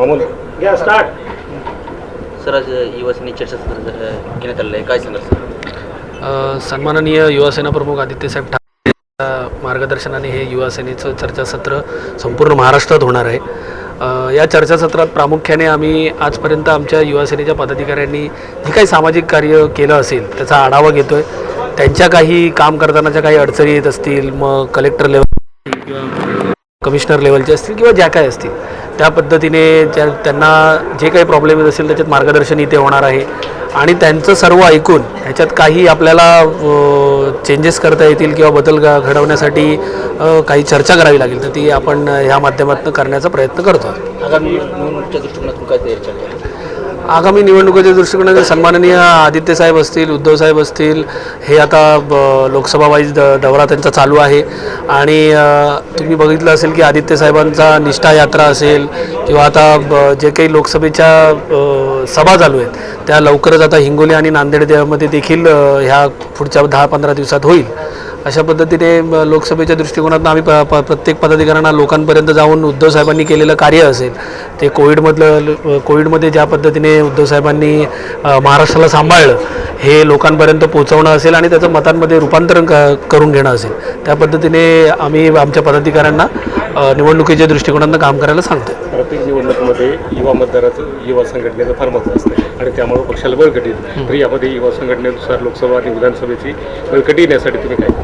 मामूल. घ्या start sir आज युवासेने चर्चासत्र घेण्यात आलेलं आहे. काय सांगाल सर? अ, सन्माननीय युवासेना प्रमुख आदित्यसाहेब ठाकरे यांच्या मार्गदर्शनाने हे युवासेनेचं चर्चासत्र संपूर्ण महाराष्ट्रात होणार आहे. अ, या चर्चासत्रात प्रामुख्याने आम्ही आजपर्यंत आमच्या युवासेनेच्या पदाधिकाऱ्यांनी जी काही सामाजिक कार्य केलं असेल त्याचा आढावा घेतो आहे त्यांच्या काही काम करतानाच्या काही अडचणी येत असतील मग कलेक्टर लेवल किंवा कमिशनर लेवलचे असतील किंवा ज्या काय असतील त्या पद्धतीने ज्या त्यांना जे काही प्रॉब्लेम येत असेल त्याच्यात मार्गदर्शन इथे होणार आहे. आणि त्यांचं सर्व ऐकून ह्याच्यात काही आपल्याला चेंजेस करता येतील किंवा बदल घ- घडवण्यासाठी काही चर्चा करावी लागेल तर ती आपण ह्या माध्यमातून करण्याचा प्रयत्न करतो. आगामी निवडणुकीच्या दृष्टिकोनातून काय तयारी आगामी निवडणुकीच्या दृष्टिकोनाने सन्माननीय आदित्य साहेब असतील उद्धव साहेब असतील हे आता ब- लोकसभा वाईज द दौरा त्यांचा चालू आहे. आणि तुम्ही बघितलं असेल की आदित्य साहेबांचा निष्ठा यात्रा असेल किंवा आता ब- जे काही लोकसभेच्या सभा चालू आहेत त्या लवकरच आता हिंगोली आणि नांदेड देवामध्ये देखील ह्या पुढच्या दहा पंधरा दिवसात होईल. अशा पद्धतीने लोकसभेच्या दृष्टिकोनातून आम्ही प प प्रत्येक पदाधिकाऱ्यांना लोकांपर्यंत जाऊन उद्धव साहेबांनी केलेलं कार्य असेल. ते कोविडमधलं कोविडमध्ये ज्या पद्धतीने उद्धव साहेबांनी महाराष्ट्राला सांभाळलं हे लोकांपर्यंत पोहोचवणं असेल आणि त्याचं मतांमध्ये रूपांतरण क करून घेणं असेल. त्या पद्धतीने आम्ही आमच्या पदाधिकाऱ्यांना निवडणुकीच्या दृष्टिकोनातून काम करायला सांगतो प्रत्येक निवडणुकीमध्ये युवा मतदाराचं युवा संघटनेचं फार महत्त्व असतं. आणि त्यामुळे पक्षाला बळकटी तर यामध्ये युवा संघटनेनुसार लोकसभा आणि विधानसभेची बळकटी येण्यासाठी तुम्ही काय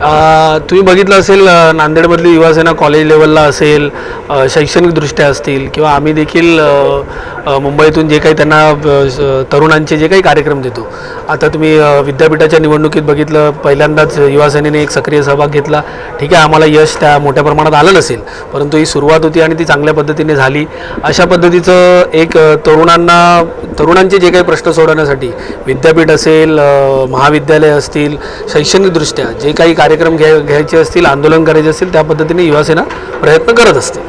तुम्ही बघितलं असेल नांदेडमधली युवासेना कॉलेज लेवलला असेल शैक्षणिकदृष्ट्या असतील किंवा आम्ही देखील मुंबईतून जे काही त्यांना तरुणांचे जे काही कार्यक्रम देतो. आता तुम्ही विद्यापीठाच्या निवडणुकीत बघितलं पहिल्यांदाच युवासेनेने एक सक्रिय सहभाग घेतला. ठीक आहे आम्हाला यश त्या मोठ्या प्रमाणात आलं नसेल परंतु ही सुरुवात होती आणि ती चांगल्या पद्धतीने झाली. अशा पद्धतीचं एक तरुणांना तरुणांचे जे काही प्रश्न सोडवण्यासाठी विद्यापीठ असेल महाविद्यालय असतील शैक्षणिकदृष्ट्या जे काही कार्यक्रम घ्या घ्यायचे असतील आंदोलन करायचे असतील त्या पद्धतीने युवासेना प्रयत्न करत असते.